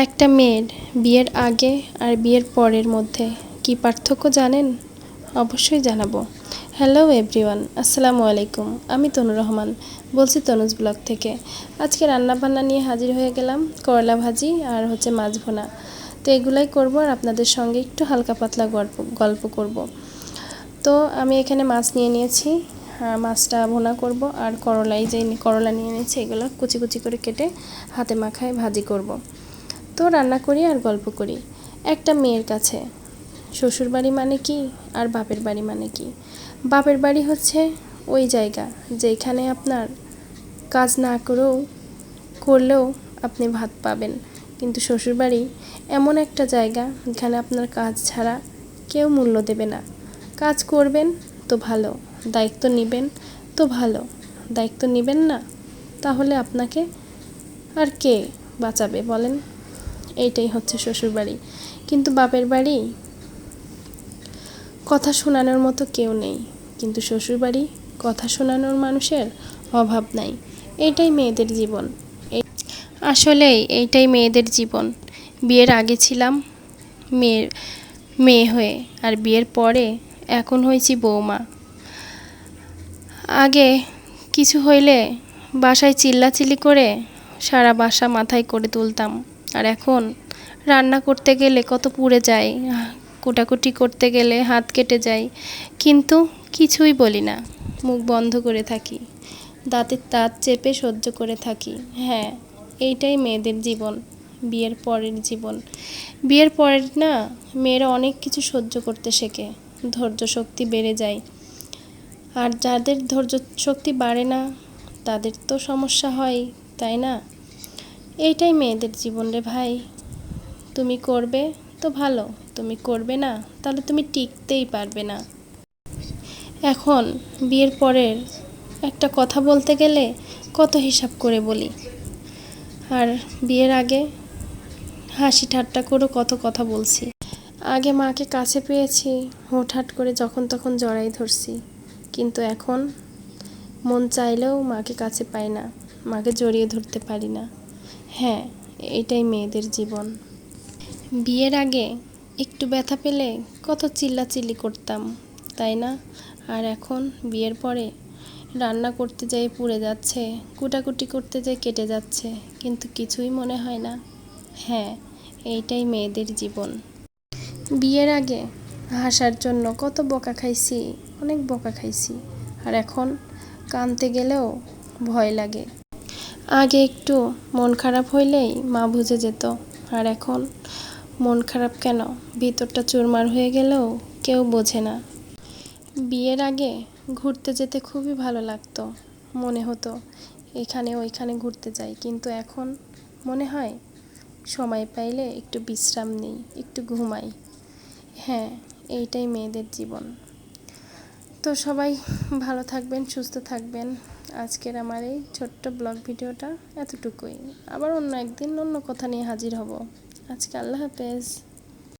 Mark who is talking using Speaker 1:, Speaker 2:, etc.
Speaker 1: একটা মেয়ের বিয়ের আগে আর বিয়ের পরের মধ্যে কি পার্থক্য জানেন? অবশ্যই জানাব। হ্যালো এভরিওয়ান আসসালামু আলাইকুম। আমি তনু রহমান, বলছি তনুজ ব্লগ থেকে। আজকে রান্নাবান্না নিয়ে হাজির হয়ে গেলাম করলা ভাজি আর হচ্ছে মাছ ভোনা। তো এগুলাই করব আর আপনাদের সঙ্গে একটু হালকা পাতলা গল্প গল্প করব। তো আমি এখানে মাছ নিয়ে নিয়েছি। মাছটা ভোনা করব আর করলাই যে, করলা নিয়ে নিয়েছি এগুলো কুচি কুচি করে কেটে হাতে মাখায় ভাজি করব। তো রান্না করি আর গল্প করি। একটা মেয়ের কাছে। শ্বশুর বাড়ি মানে কি? আর বাপের বাড়ি মানে কি? বাপের বাড়ি হচ্ছে ওই জায়গা, যেখানে আপনার কাজ না করেও, করলেও আপনি ভাত পাবেন। কিন্তু শ্বশুরবাড়ি এমন একটা জায়গা, যেখানে আপনার কাজ ছাড়া কেউ মূল্য দেবে না। কাজ করবেন তো ভালো, দায়িত্ব নেবেন তো ভালো। দায়িত্ব নেবেন না, তাহলে আপনাকে আর কে বাঁচাবে বলেন? এইটাই হচ্ছে শ্বশুরবাড়ি। কিন্তু বাপের বাড়ি? কথা শোনানোর মতো কেউ নেই। কিন্তু শ্বশুরবাড়ি কথা শোনানোর মানুষের অভাব নাই। এটাই মেয়েদের জীবন। এই আসলেই এইটাই মেয়েদের জীবন। বিয়ের আগে ছিলাম মেয়ের মেয়ে হয়ে, আর বিয়ের পরে এখন হয়েছি বৌমা। আগে কিছু হইলে বাসায় চিল্লাচিল্লি করে সারা বাসা মাথায় করে তুলতাম। আর এখন রান্না করতে গেলে কত পুড়ে যায়, কুটাকুটি করতে গেলে হাত কেটে যায়, কিন্তু কিছুই বলি না, মুখ বন্ধ করে থাকি, দাঁতের তাঁত চেপে সহ্য করে থাকি। হ্যাঁ এইটাই মেয়েদের জীবন, বিয়ের পরের জীবন। বিয়ের পরের না, মেয়েরা অনেক কিছু সহ্য করতে শেখে, ধৈর্য শক্তি বেড়ে যায়। আর যাদের ধৈর্য শক্তি বাড়ে না, তাদের তো সমস্যা হয়, তাই না? এইটাই মেয়েদের জীবন রে ভাই। তুমি করবে তো ভালো, তুমি করবে না তাহলে তুমি টিকতেই পারবে না। এখন বিয়ের পরের একটা কথা বলতে গেলে কত হিসাব করে বলি। আর বিয়ের আগে হাসি ঠাট্টা করে কত কথা বলছি। আগে মাকে কাছে পেয়েছি, হুটহাট করে যখন তখন জড়াই ধরছি। কিন্তু এখন মন চাইলেও মাকে কাছে পাই না, মাকে জড়িয়ে ধরতে পারি না। হ্যাঁ এটাই মেয়েদের জীবন। বিয়ের আগে একটু ব্যথা পেলে কত চিল্লাচিল্লি করতাম, তাই না? আর এখন বিয়ের পরে রান্না করতে যাই পুড়ে যাচ্ছে, কুটাকুটি করতে যাই কেটে যাচ্ছে, কিন্তু কিছুই মনে হয় না। হ্যাঁ এইটাই মেয়েদের জীবন। বিয়ের আগে হাসার জন্য কত বকা খাইছি, অনেক বকা খাইছি। আর এখন কানতে গেলেও ভয় লাগে। আগে একটু মন খারাপ হইলেই মা বুঝে যেত, আর এখন মন খারাপ কেন? ভিতরটা চুরমার হয়ে গেলেও কেউ বোঝে না। বিয়ের আগে ঘুরতে যেতে খুবই ভালো লাগতো, মনে হতো এখানে ওইখানে ঘুরতে যাই, কিন্তু এখন মনে হয় সময় পাইলে একটু বিশ্রাম নিই, একটু ঘুমাই। হ্যাঁ এইটাই মেয়েদের জীবন। তো সবাই ভালো থাকবেন, সুস্থ থাকবেন। আজকের আমার এই ছোট্ট ব্লগ ভিডিওটা এতটুকুই। আবার অন্য একদিন অন্য কথা নিয়ে হাজির হব। আজকে আল্লাহ হাফেজ।